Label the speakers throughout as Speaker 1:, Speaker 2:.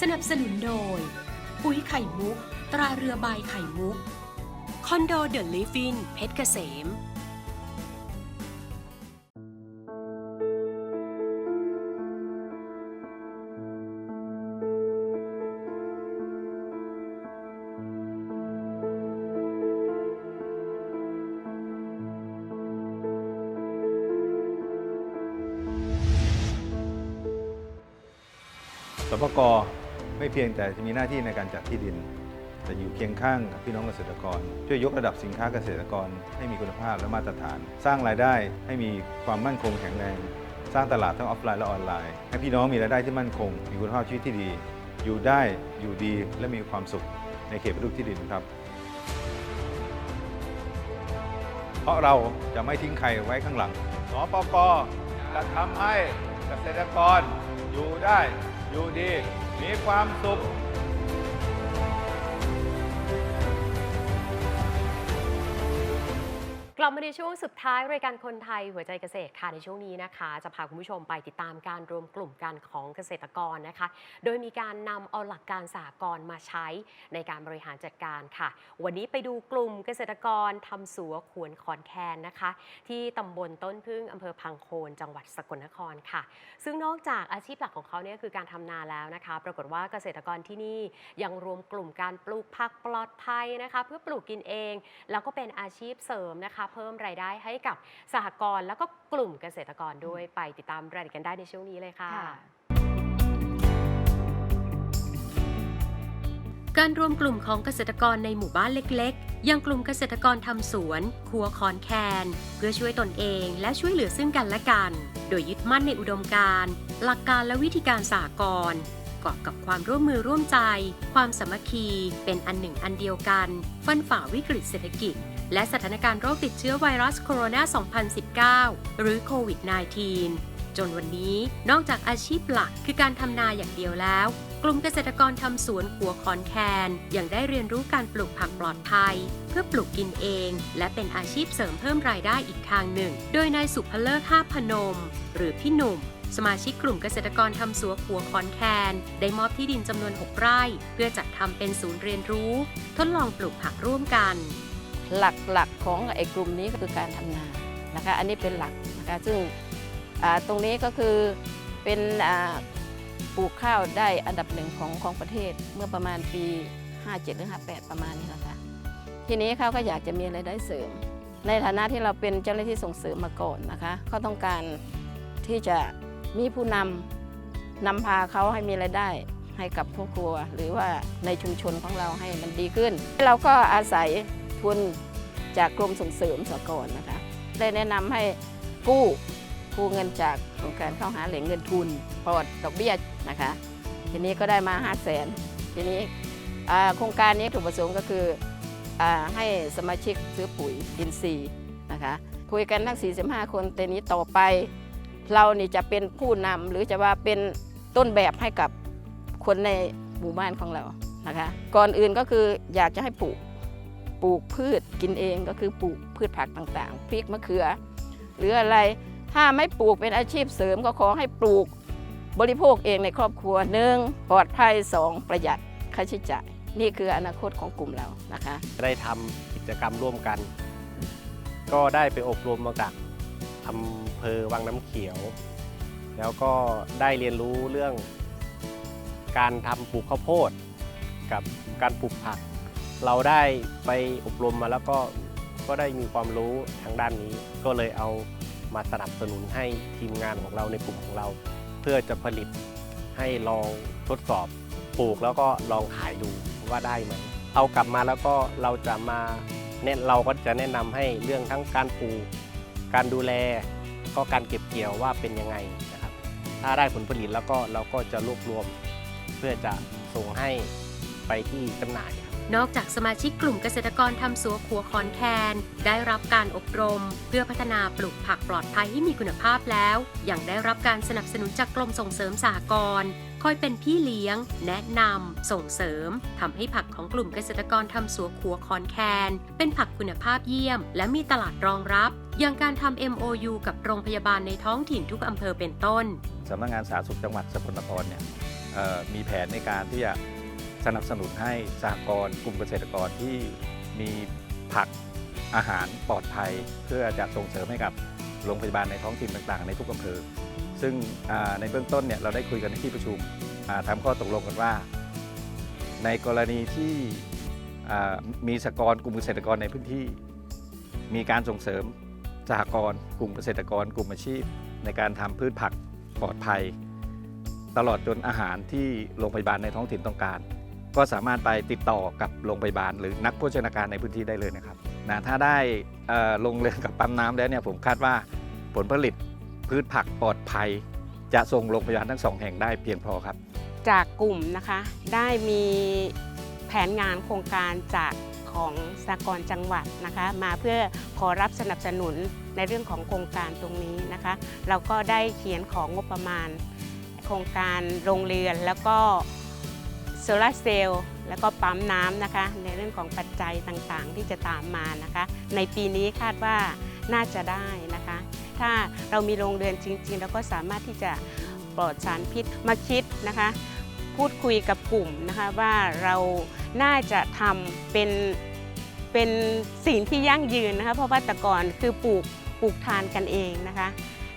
Speaker 1: สนับสนุนโดย ปุ๋ยไข่มุก ตราเรือใบไข่มุก คอนโดเดอะลิฟฟินเพชรเกษม
Speaker 2: สปก ไม่เพียงแต่จะมีหน้าที่ในการจัดที่ดิน แต่อยู่เคียงข้างกับพี่น้องเกษตรกร ช่วยยกระดับสินค้าเกษตรกร ให้มีคุณภาพและมาตรฐาน สร้างรายได้ให้มีความมั่นคงแข็งแรง สร้างตลาดทั้งออฟไลน์และออนไลน์ ให้พี่น้องมีรายได้ที่มั่นคง มีคุณภาพชีวิตที่ดี อยู่ได้อยู่ดีและมีความสุขในเขตปฏิรูปที่ดินครับ เพราะเราจะไม่ทิ้งใครไว้ข้างหลังสปกจะทำให้เกษตรกรอยู่ได้อยู่ดี มีความสุข
Speaker 3: ลับมาในช่วงสุดท้ายรายการคนไทยหัวใจเกษตรค่ะในช่วงนี้นะคะ จะพาคุณผู้ชมไปติดตามการรวมกลุ่มกันของเกษตรกรนะคะ โดยมีการนำเอาหลักการสหกรมาใช้ในการบริหารจัดการค่ะ วันนี้ไปดูกลุ่มเกษตรกรทำสัวขวนขอนแคนนะคะ ที่ตำบลต้นพึ่งอำเภอพังโคนจังหวัดสกลนครค่ะ ซึ่งนอกจากอาชีพหลักของเขาเนี่ยคือการทำนาแล้วนะคะ ปรากฏว่าเกษตรกรที่นี่ยังรวมกลุ่มการปลูกผักปลอดภัยนะคะ เพื่อปลูกกินเอง แล้วก็เป็นอาชีพเสริมนะคะเพิ่มรายได้ให้กับสหกรณ์แล้วก็กลุ่มเกษตรกรด้วยไปติดตามรายละเอียดกันได้ในช่วงนี้เลยค่ะ
Speaker 4: ค่ะ
Speaker 1: การรวมกลุ่มของเกษตรกรในหมู่บ้านเล็กๆ อย่างกลุ่มเกษตรกรทำสวน ครัวคอนแคน เพื่อช่วยตนเองและช่วยเหลือซึ่งกันและกัน โดยยึดมั่นในอุดมการณ์ หลักการและวิธีการสากลกอบกับความร่วมมือร่วมใจ ความสามัคคี เป็นอันหนึ่งอันเดียวกัน ฟันฝ่าวิกฤตเศรษฐกิจ และสถานการณ์โรคติดเชื้อไวรัสโคโรนา 2019 หรือโควิด -19 จนวันนี้นอกจากอาชีพหลักคือการทำนาอย่างเดียวแล้ว กลุ่มเกษตรกรทำสวนขัวขอนแคนยังได้เรียนรู้การปลูกผักปลอดภัย เพื่อปลูกกินเอง และเป็นอาชีพเสริมเพิ่มรายได้อีกทางหนึ่ง โดยนายสุภเลิกห้าพนม หรือพี่หนุ่มสมาชิกกลุ่มเกษตรกรทำสวนขัวขอนแคน ได้มอบที่ดินจำนวน 6 ไร่ เพื่อจัดทำเป็นศูนย์เรียนรู้ ทดลองปลูกผักร่วมกัน
Speaker 4: หลักๆของไอ้กลุ่มนี้ก็คือการทำนานะคะ อันนี้เป็นหลักนะคะซึ่งตรงนี้ก็คือเป็นปลูกข้าวได้อันดับหนึ่งของของประเทศเมื่อประมาณปี 57 หรือ 58 ประมาณนี้นะคะทีนี้เขาก็อยากจะมีรายได้เสริม ในฐานะที่เราเป็นเจ้าหน้าที่ส่งเสริมมาก่อนนะคะเขาต้องการที่จะมีผู้นำนำพาเขาให้มีรายได้ให้กับครอบครัว หรือว่าในชุมชนของเราให้มันดีขึ้น เราก็อาศัย ทุนจากกรมส่งเสริมสหกรณ์นะคะ ได้แนะนำให้กู้กู้เงินจากโครงการเข้าหาแหล่งเงินทุนปลอดดอกเบี้ยนะคะ ทีนี้ก็ได้มา 5 0 0แสนทีนี้โครงการนี้ถูกประสงค์ก็คืออให้สมาชิกซื้อปุ๋ยอินทรีย์นะคะคุยกันทั้ง 45 คนแต่นี้ต่อไป เรานี่จะเป็นผู้นำหรือจะว่าเป็นต้นแบบให้กับคนในหมู่บ้านของเรานะคะ ก่อนอื่นก็คืออยากจะให้ปลูก ปลูกพืชกินเองก็คือปลูกพืชผักต่างๆ พริกมะเขือ หรืออะไรถ้าไม่ปลูกเป็นอาชีพเสริมก็ขอให้ปลูกบริโภคเองในครอบครัวหนึ่งปลอดภัยสองประหยัดค่าใช้จ่ายนี่คืออนาคตของกลุ่มเรานะคะ
Speaker 5: ได้ทำกิจกรรมร่วมกัน ก็ได้ไปอบรมมาจากอำเภอวังน้ำเขียว แล้วก็ได้เรียนรู้เรื่องการทำปลูกข้าวโพด กับการปลูกผัก เราได้ไปอบรมมาแล้วก็ก็ได้มีความรู้ทางด้านนี้ ก็เลยเอามาสนับสนุนให้ทีมงานของเราในกลุ่มของเรา เพื่อจะผลิตให้ลองทดสอบปลูกแล้วก็ลองขายดูว่าได้ไหมเอากลับมาแล้วก็เราจะมาเน้นเราก็จะแนะนำให้เรื่องทั้งการปลูกการดูแล ก็การเก็บเกี่ยวว่าเป็นยังไงนะครับ ถ้าได้ผลผลิตแล้วก็เราก็จะรวบรวม เพื่อจะส่งให้ไปที่จำหน่าย
Speaker 1: นอกจากสมาชิกกลุ่มเกษตรกรทำสัวขัวคอนแคน ได้รับการอบรม เพื่อพัฒนาปลูกผักปลอดภัยให้มีคุณภาพแล้วยังได้รับการสนับสนุนจากกรมส่งเสริมสหกรณ์คอยเป็นพี่เลี้ยง แนะนำส่งเสริมทำให้ผักของกลุ่มเกษตรกรทำสัวขัวคอนแคน เป็นผักคุณภาพเยี่ยม และมีตลาดรองรับ อย่างการทำ MOU กับโรงพยาบาลในท้องถิ่นทุกอำเภอเป็นต้น
Speaker 2: สำนักงานสาธารณสุขจังหวัดสกลนครเนี่ย
Speaker 6: มีแผนในการที่จะ สนับสนุนให้สหกรณ์กลุ่มเกษตรกรที่มีผักอาหารปลอดภัย เพื่อจะส่งเสริมให้กับโรงพยาบาลในท้องถิ่นต่างๆ ในทุกอำเภอ ซึ่งในเบื้องต้นเนี่ยเราได้คุยกันในที่ประชุมอ่าทำข้อตกลงกันว่า ในกรณีที่มีสหกรณ์กลุ่มเกษตรกรในพื้นที่ มีการส่งเสริมสหกรณ์กลุ่มเกษตรกร กลุ่มอาชีพ ในการทำพืชผักปลอดภัย ตลอดจนอาหารที่โรงพยาบาลในท้องถิ่นต้องการ ก็สามารถไปติดต่อกับโรงพยาบาล หรือนักโภชนาการในพื้นที่ได้เลยนะครับนะถ้าได้ลงเรือกับปั๊มน้ำแล้วเนี่ยผมคาดว่าผลผลิตพืชผักปลอดภัย จะส่งโรงพยาบาลทั้งสองแห่งได้เพียงพอครับ
Speaker 7: จากกลุ่มนะคะได้มีแผนงานโครงการจากของสากลจังหวัดนะคะ มาเพื่อขอรับสนับสนุนในเรื่องของโครงการตรงนี้นะคะ เราก็ได้เขียนของงบประมาณ โครงการโรงเรือนแล้วก็ โซลาร์เซลล์แล้วก็ปั๊มน้ำนะคะ ในเรื่องของปัจจัยต่างๆ ที่จะตามมานะคะ ในปีนี้คาดว่าน่าจะได้นะคะ ถ้าเรามีโรงเรือนจริงๆเราก็สามารถที่จะปลอดสารพิษมาคิดนะคะ พูดคุยกับกลุ่มนะคะว่าเราน่าจะทำเป็นเป็นสิ่งที่ยั่งยืนนะคะ เพราะว่าแต่ก่อนคือปลูกปลูกทานกันเองนะคะ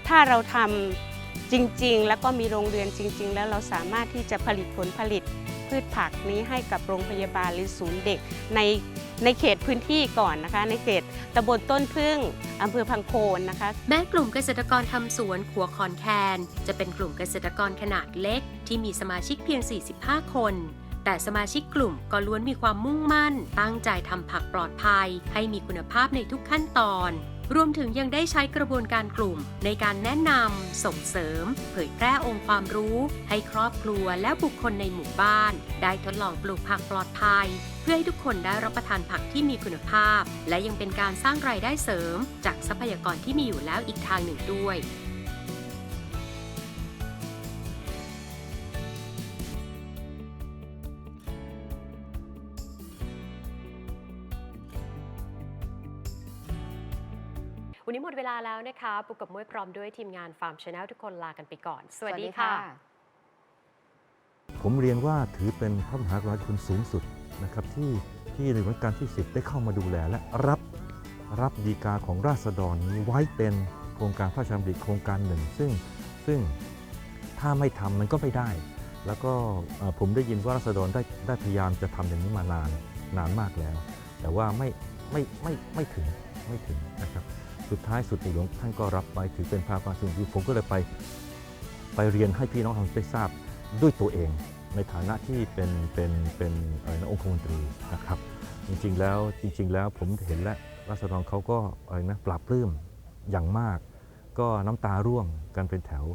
Speaker 7: ถ้าเราทำจริง ๆ แล้วก็มีโรงเรือนจริง ๆ แล้วเราสามารถที่จะผลิตผลผลิต พืชผักนี้ให้กับโรงพยาบาลหรือศูนย์เด็ก ในในเขตพื้นที่ก่อนนะคะ ในเขตตำบลต้นพึ่งอำเภอพังโคนนะคะ
Speaker 1: แม้กลุ่มเกษตรกรทำสวนขัวคอนแคน จะเป็นกลุ่มเกษตรกรขนาดเล็ก ที่มีสมาชิกเพียง 45 คนแต่สมาชิกกลุ่มก็ล้วนมีความมุ่งมั่น ตั้งใจทำผักปลอดภัย ให้มีคุณภาพในทุกขั้นตอน รวมถึงยังได้ใช้กระบวนการกลุ่ม ในการแนะนำส่งเสริม เผยแพร่องค์ความรู้ ให้ครอบครัวและบุคคลในหมู่บ้าน ได้ทดลองปลูกผักปลอดภัย เพื่อให้ทุกคนได้รับประทานผักที่มีคุณภาพ และยังเป็นการสร้างรายได้เสริม จากทรัพยากรที่มีอยู่แล้วอีกทางหนึ่งด้วย
Speaker 3: มดเวลาแล้วนะคะปุกกับมุ้ยพร้อมด้วยทีมงานฟาร์มชาแนลทุกคนลากันไปก่อน สวัสดีค่ะ
Speaker 8: ผมเรียนว่าถือเป็นพระมหากรุณาธิคุณสูงสุดนะครับที่ที่ในรัชกาลที่ 10 ได้เข้ามาดูแลและรับรับดีกาของราษฎรนี้ไว้เป็นโครงการพระราชดำริโครงการหนึ่ง ซึ่งซึ่งถ้าไม่ทำมันก็ไม่ได้ แล้วก็เอ่อผมได้ยินว่าราษฎรได้ได้พยายามจะทำอย่างนี้มานานนานมากแล้ว แต่ว่าไม่ไม่ไม่ไม่ถึงไม่ถึงนะครับ สุดท้ายสุดในหลวงท่านก็รับไปถือเป็นภาพความสูงที่ผมก็เลยไปไปเรียนให้พี่น้องทางได้ทราบด้วยตัวเอง ในฐานะที่เป็นเป็นเป็นอะไรนะองคมนตรีนะครับจริงๆแล้วจริง ๆ แล้วผมเห็นและรัศดรเขาก็อะไรนะปราบปลื้มอย่างมาก ก็น้ำตาร่วงกันเป็นแถว